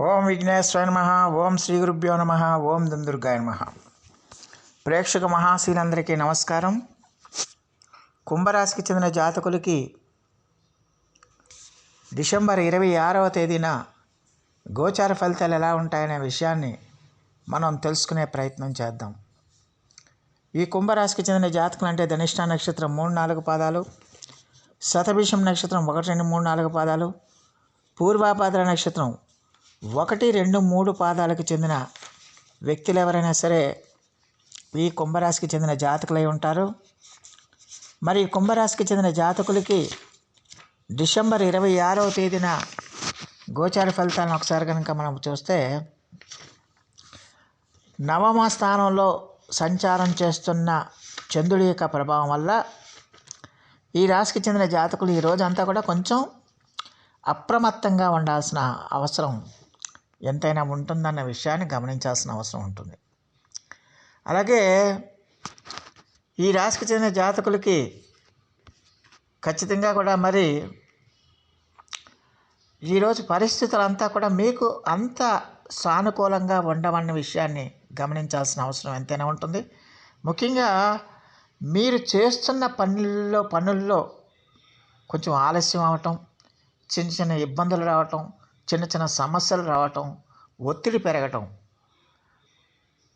ఓం విఘ్నేశ్వర నమ ఓం శ్రీ గురుభ్యో నమ ఓం దుందుర్గాయ నమ. ప్రేక్షక మహాశీలందరికీ నమస్కారం. కుంభరాశికి చెందిన జాతకులకి డిసెంబర్ ఇరవై ఆరవ తేదీన గోచార ఫలితాలు ఎలా ఉంటాయనే విషయాన్ని మనం తెలుసుకునే ప్రయత్నం చేద్దాం. ఈ కుంభరాశికి చెందిన జాతకులు అంటే ధనిష్ట నక్షత్రం మూడు నాలుగు పాదాలు శతభిషం నక్షత్రం ఒకటి రెండు మూడు నాలుగు పాదాలు పూర్వాపాద్ర నక్షత్రం ఒకటి రెండు మూడు పాదాలకు చెందిన వ్యక్తులు ఎవరైనా సరే ఈ కుంభరాశికి చెందిన జాతకులై ఉంటారు. మరి ఈ కుంభరాశికి చెందిన జాతకులకి డిసెంబర్ ఇరవై ఆరవ తేదీన గోచార ఫలితాలను ఒకసారి కనుక మనం చూస్తే నవమ స్థానంలో సంచారం చేస్తున్న చంద్రుడి యొక్క ప్రభావం వల్ల ఈ రాశికి చెందిన జాతకులు ఈ రోజంతా కూడా కొంచెం అప్రమత్తంగా ఉండాల్సిన అవసరం ఎంతైనా ఉంటుందన్న విషయాన్ని గమనించాల్సిన అవసరం ఉంటుంది. అలాగే ఈ రాశికి చెందిన జాతకులకి ఖచ్చితంగా కూడా మరి ఈరోజు పరిస్థితులంతా కూడా మీకు అంత సానుకూలంగా ఉండవన్న విషయాన్ని గమనించాల్సిన అవసరం ఎంతైనా ఉంటుంది. ముఖ్యంగా మీరు చేస్తున్న పనుల్లో పనుల్లో కొంచెం ఆలస్యం అవటం చిన్న చిన్న ఇబ్బందులు రావటం చిన్న చిన్న సమస్యలు రావటం ఒత్తిడి పెరగటం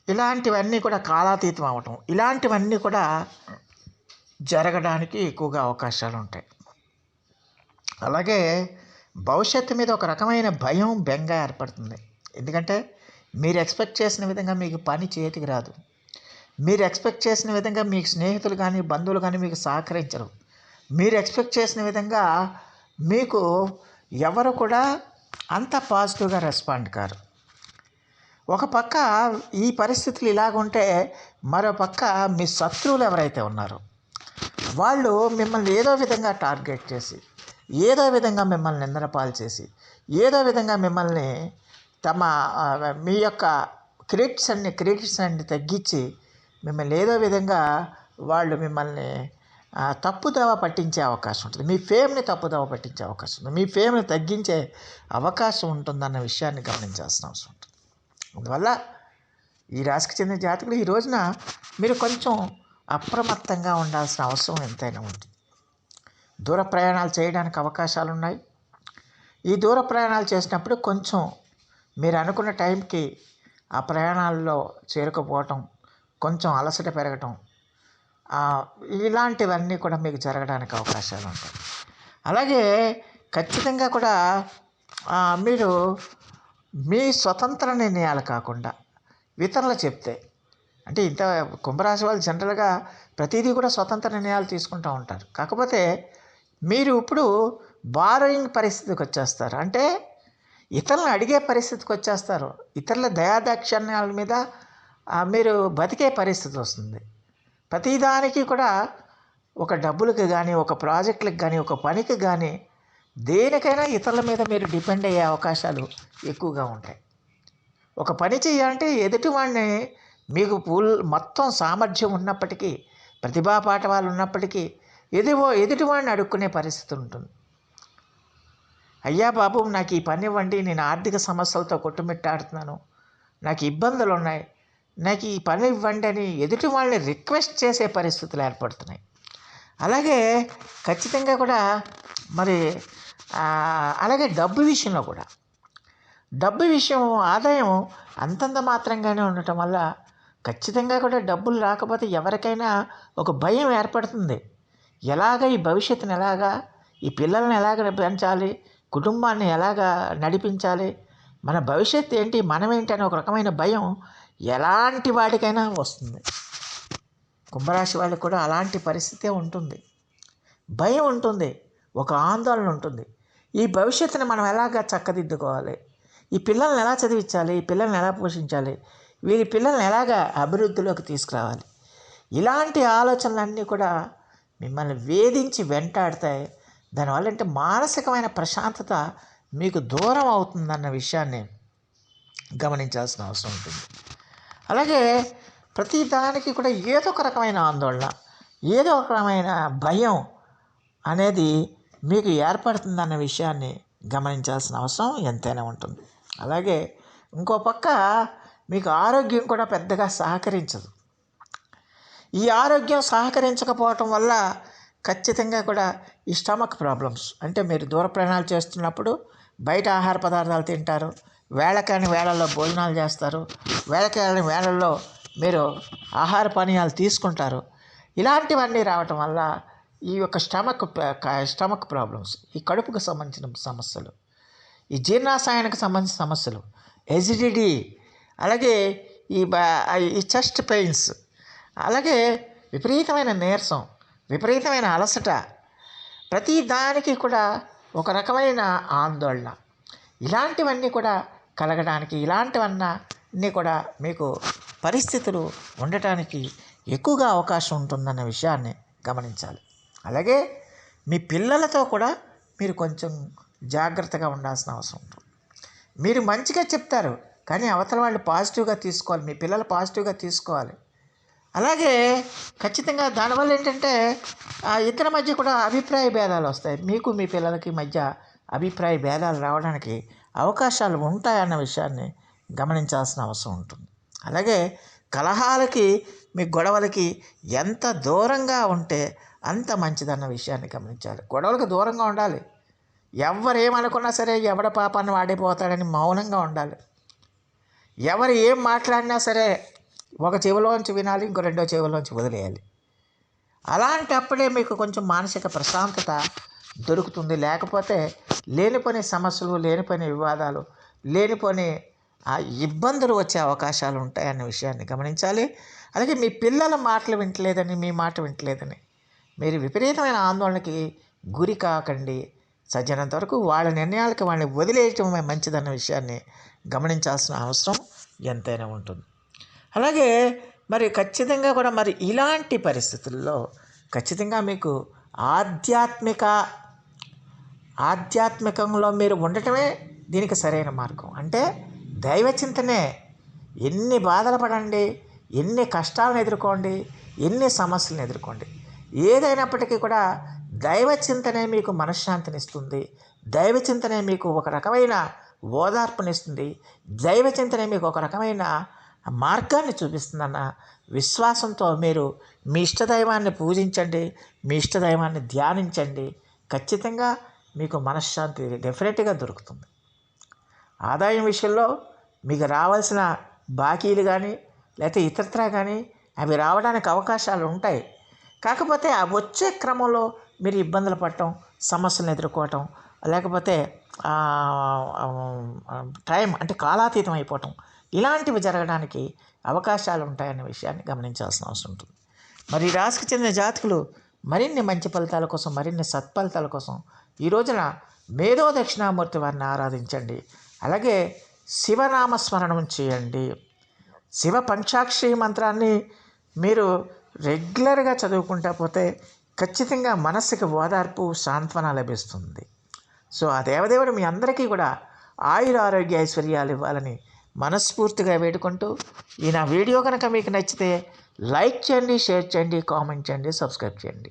ఇలాంటివన్నీ కూడా కాలాతీతం అవటం ఇలాంటివన్నీ కూడా జరగడానికి ఎక్కువగా అవకాశాలు ఉంటాయి. అలాగే భవిష్యత్తు మీద ఒక రకమైన భయం బెంగ ఏర్పడుతుంది. ఎందుకంటే మీరు ఎక్స్పెక్ట్ చేసిన విధంగా మీకు పని చేతికి రాదు. మీరు ఎక్స్పెక్ట్ చేసిన విధంగా మీకు స్నేహితులు కానీ బంధువులు కానీ మీకు సహకరించరు. మీరు ఎక్స్పెక్ట్ చేసిన విధంగా మీకు ఎవరు కూడా అంత పాజిటివ్గా రెస్పాండ్ కారు. ఒక పక్క ఈ పరిస్థితులు ఇలాగుంటే మరో పక్క మీ శత్రువులు ఎవరైతే ఉన్నారో వాళ్ళు మిమ్మల్ని ఏదో విధంగా టార్గెట్ చేసి ఏదో విధంగా మిమ్మల్ని నిందనపాలు చేసి ఏదో విధంగా మిమ్మల్ని తమ మీ యొక్క క్రెడిట్స్ అన్ని క్రెడిట్స్ అన్ని తగ్గించి మిమ్మల్ని ఏదో విధంగా వాళ్ళు మిమ్మల్ని తప్పుదోవ పట్టించే అవకాశం ఉంటుంది. మీ ఫేమ్ని తప్పుదోవ పట్టించే అవకాశం ఉంటుంది. మీ ఫేమ్ని తగ్గించే అవకాశం ఉంటుందన్న విషయాన్ని గమనించాల్సిన అవసరం ఉంటుంది. అందువల్ల ఈ రాశికి చెందిన జాతకులు ఈ రోజున మీరు కొంచెం అప్రమత్తంగా ఉండాల్సిన అవసరం ఎంతైనా ఉంటుంది. దూర ప్రయాణాలు చేయడానికి అవకాశాలు ఉన్నాయి. ఈ దూర ప్రయాణాలు చేసినప్పుడు కొంచెం మీరు అనుకున్న టైంకి ఆ ప్రయాణాల్లో చేరుకుపోవటం కొంచెం అలసట పెరగటం ఇలాంటివన్నీ కూడా మీకు జరగడానికి అవకాశాలు ఉంటాయి. అలాగే ఖచ్చితంగా కూడా మీరు మీ స్వతంత్ర నిర్ణయాలు కాకుండా ఇతరులు చెప్తే అంటే ఇంత కుంభరాశి వాళ్ళు జనరల్గా ప్రతిదీ కూడా స్వతంత్ర నిర్ణయాలు తీసుకుంటూ ఉంటారు. కాకపోతే మీరు ఇప్పుడు బారోయింగ్ పరిస్థితికి వచ్చేస్తారు. అంటే ఇతరులను అడిగే పరిస్థితికి వచ్చేస్తారు. ఇతరుల దయాదాక్షిణ్యాల మీద మీరు బతికే పరిస్థితి వస్తుంది. ప్రతిదానికి కూడా ఒక డబ్బులకు కానీ ఒక ప్రాజెక్టులకు కానీ ఒక పనికి కానీ దేనికైనా ఇతరుల మీద మీరు డిపెండ్ అయ్యే అవకాశాలు ఎక్కువగా ఉంటాయి. ఒక పని చేయాలంటే ఎదుటివాడిని మీకు పూల్ మొత్తం సామర్థ్యం ఉన్నప్పటికీ ప్రతిభా పాఠవాలు ఉన్నప్పటికీ ఎదివో ఎదుటివాడిని అడుక్కునే పరిస్థితి ఉంటుంది. అయ్యా బాబు నాకు ఈ పని ఇవ్వండి నేను ఆర్థిక సమస్యలతో కొట్టుమిట్టాడుతున్నాను నాకు ఇబ్బందులు ఉన్నాయి నాకు ఈ పని ఇవ్వండి అని ఎదుటి వాళ్ళని రిక్వెస్ట్ చేసే పరిస్థితులు ఏర్పడుతున్నాయి. అలాగే ఖచ్చితంగా కూడా మరి అలాగే డబ్బు విషయంలో కూడా. డబ్బు విషయం ఆదాయం అంతంత మాత్రంగానే ఉండటం వల్ల ఖచ్చితంగా కూడా డబ్బులు రాకపోతే ఎవరికైనా ఒక భయం ఏర్పడుతుంది. ఎలాగ ఈ భవిష్యత్తుని ఎలాగా ఈ పిల్లల్ని ఎలాగ పెంచాలి కుటుంబాన్ని ఎలాగా నడిపించాలి మన భవిష్యత్తు ఏంటి మనమేంటి అని అనే ఒక రకమైన భయం ఎలాంటి వాడికైనా వస్తుంది. కుంభరాశి వాళ్ళకి కూడా అలాంటి పరిస్థితే ఉంటుంది. భయం ఉంటుంది. ఒక ఆందోళన ఉంటుంది. ఈ భవిష్యత్తుని మనం ఎలాగా చక్కదిద్దుకోవాలి? ఈ పిల్లల్ని ఎలా చదివించాలి? ఈ పిల్లల్ని ఎలా పోషించాలి? వీరి పిల్లల్ని ఎలాగా అభివృద్ధిలోకి తీసుకురావాలి? ఇలాంటి ఆలోచనలన్నీ కూడా మిమ్మల్ని వేధించి వెంటాడతాయి. దానివల్ల అంటే మానసికమైన ప్రశాంతత మీకు దూరం అవుతుందన్న విషయాన్ని గమనించాల్సిన అవసరం ఉంటుంది. అలాగే ప్రతి దానికి కూడా ఏదో ఒక రకమైన ఆందోళన ఏదో ఒక రకమైన భయం అనేది మీకు ఏర్పడుతుందన్న విషయాన్ని గమనించాల్సిన అవసరం ఎంతైనా ఉంటుంది. అలాగే ఇంకో పక్క మీకు ఆరోగ్యం కూడా పెద్దగా సహకరించదు. ఈ ఆరోగ్యం సహకరించకపోవటం వల్ల ఖచ్చితంగా కూడా ఈ స్టమక్ ప్రాబ్లమ్స్ అంటే మీరు దూర ప్రయాణాలు చేస్తున్నప్పుడు బయట ఆహార పదార్థాలు తింటారు వేళకాని వేళల్లో భోజనాలు చేస్తారు. వేళకాని వేళల్లో మీరు ఆహార పానీయాలు తీసుకుంటారు. ఇలాంటివన్నీ రావటం వల్ల ఈ యొక్క స్టమక్ స్టమక్ ప్రాబ్లమ్స్ ఈ కడుపుకు సంబంధించిన సమస్యలు ఈ జీర్ణాశయానికి సంబంధించిన సమస్యలు ఎసిడిటీ అలాగే ఈ బా ఈ చెస్ట్ పెయిన్స్ అలాగే విపరీతమైన నీరసం విపరీతమైన అలసట ప్రతి దానికి కూడా ఒక రకమైన ఆందోళన. ఇలాంటివన్నీ కూడా కలగడానికి ఇలాంటివన్నీ కూడా మీకు పరిస్థితులు ఉండటానికి ఎక్కువగా అవకాశం ఉంటుందన్న విషయాన్ని గమనించాలి. అలాగే మీ పిల్లలతో కూడా మీరు కొంచెం జాగ్రత్తగా ఉండాల్సిన అవసరం ఉంటుంది. మీరు మంచిగా చెప్తారు కానీ అవతల వాళ్ళు పాజిటివ్గా తీసుకోవాలి మీ పిల్లలు పాజిటివ్గా తీసుకోవాలి. అలాగే ఖచ్చితంగా దానివల్ల ఏంటంటే ఆ ఇద్దరి మధ్య కూడా అభిప్రాయ భేదాలు వస్తాయి. మీకు మీ పిల్లలకి మధ్య అభిప్రాయ భేదాలు రావడానికి అవకాశాలు ఉంటాయన్న విషయాన్ని గమనించాల్సిన అవసరం ఉంటుంది. అలాగే కలహాలకి మీ గొడవలకి ఎంత దూరంగా ఉంటే అంత మంచిదన్న విషయాన్ని గమనించాలి. గొడవలకు దూరంగా ఉండాలి. ఎవరేమనుకున్నా సరే ఎవడ పాపాన్ని వాడిపోతాడని మౌనంగా ఉండాలి. ఎవరు ఏం మాట్లాడినా సరే ఒక చెవిలోంచి వినాలి ఇంకో రెండో చెవిలోంచి వదిలేయాలి. అలాంటప్పుడే మీకు కొంచెం మానసిక ప్రశాంతత దొరుకుతుంది. లేకపోతే లేనిపోని సమస్యలు లేనిపోని వివాదాలు లేనిపోని ఆ ఇబ్బందులు వచ్చే అవకాశాలు ఉంటాయన్న విషయాన్ని గమనించాలి. అలాగే మీ పిల్లల మాటలు వింటలేదని మీ మాట వింటలేదని మీరు విపరీతమైన ఆందోళనకి గురి కాకండి. సజ్జనంత వరకు వాళ్ళ నిర్ణయాలకు వాళ్ళని వదిలేయటమే మంచిదన్న విషయాన్ని గమనించాల్సిన అవసరం ఎంతైనా ఉంటుంది. అలాగే మరి ఖచ్చితంగా కూడా మరి ఇలాంటి పరిస్థితుల్లో ఖచ్చితంగా మీకు ఆధ్యాత్మిక ఆధ్యాత్మికంలో మీరు ఉండటమే దీనికి సరైన మార్గం. అంటే దైవ చింతనే ఎన్ని బాధలు పడండి ఎన్ని కష్టాలను ఎదుర్కోండి ఎన్ని సమస్యలను ఎదుర్కోండి. ఏదైనప్పటికీ కూడా దైవ చింతనే మీకు మనశ్శాంతినిస్తుంది. దైవ చింతనే మీకు ఒక రకమైన ఓదార్పునిస్తుంది. దైవ చింతనే మీకు ఒక రకమైన మార్గాన్ని చూపిస్తుందన్న విశ్వాసంతో మీరు మీ ఇష్టదైవాన్ని పూజించండి మీ ఇష్టదైవాన్ని ధ్యానించండి. ఖచ్చితంగా మీకు మనశ్శాంతి డెఫినెట్గా దొరుకుతుంది. ఆదాయం విషయంలో మీకు రావాల్సిన బాకీలు కానీ లేకపోతే ఇతరత్రా కానీ అవి రావడానికి అవకాశాలు ఉంటాయి. కాకపోతే అవి వచ్చే క్రమంలో మీరు ఇబ్బందులు పడటం సమస్యలను ఎదుర్కోవటం లేకపోతే టైం అంటే కాలాతీతం అయిపోవటం ఇలాంటివి జరగడానికి అవకాశాలు ఉంటాయన్న విషయాన్ని గమనించాల్సిన అవసరం ఉంటుంది. మరి రాశికి చెందిన జాతకులు మరిన్ని మంచి ఫలితాల కోసం మరిన్ని సత్ఫలితాల కోసం ఈ రోజున మేధో దక్షిణామూర్తి వారిని ఆరాధించండి. అలాగే శివనామస్మరణం చేయండి. శివ పంచాక్షి మంత్రాన్ని మీరు రెగ్యులర్గా చదువుకుంటా పోతే ఖచ్చితంగా మనస్సుకి ఓదార్పు సాంత్వన లభిస్తుంది. సో ఆ దేవదేవుడు మీ అందరికీ కూడా ఆయుర ఆరోగ్య ఐశ్వర్యాలు ఇవ్వాలని మనస్ఫూర్తిగా వేడుకుంటూ ఈ నా వీడియో కనుక మీకు నచ్చితే లైక్ చేయండి షేర్ చేయండి కామెంట్ చేయండి సబ్స్క్రైబ్ చేయండి.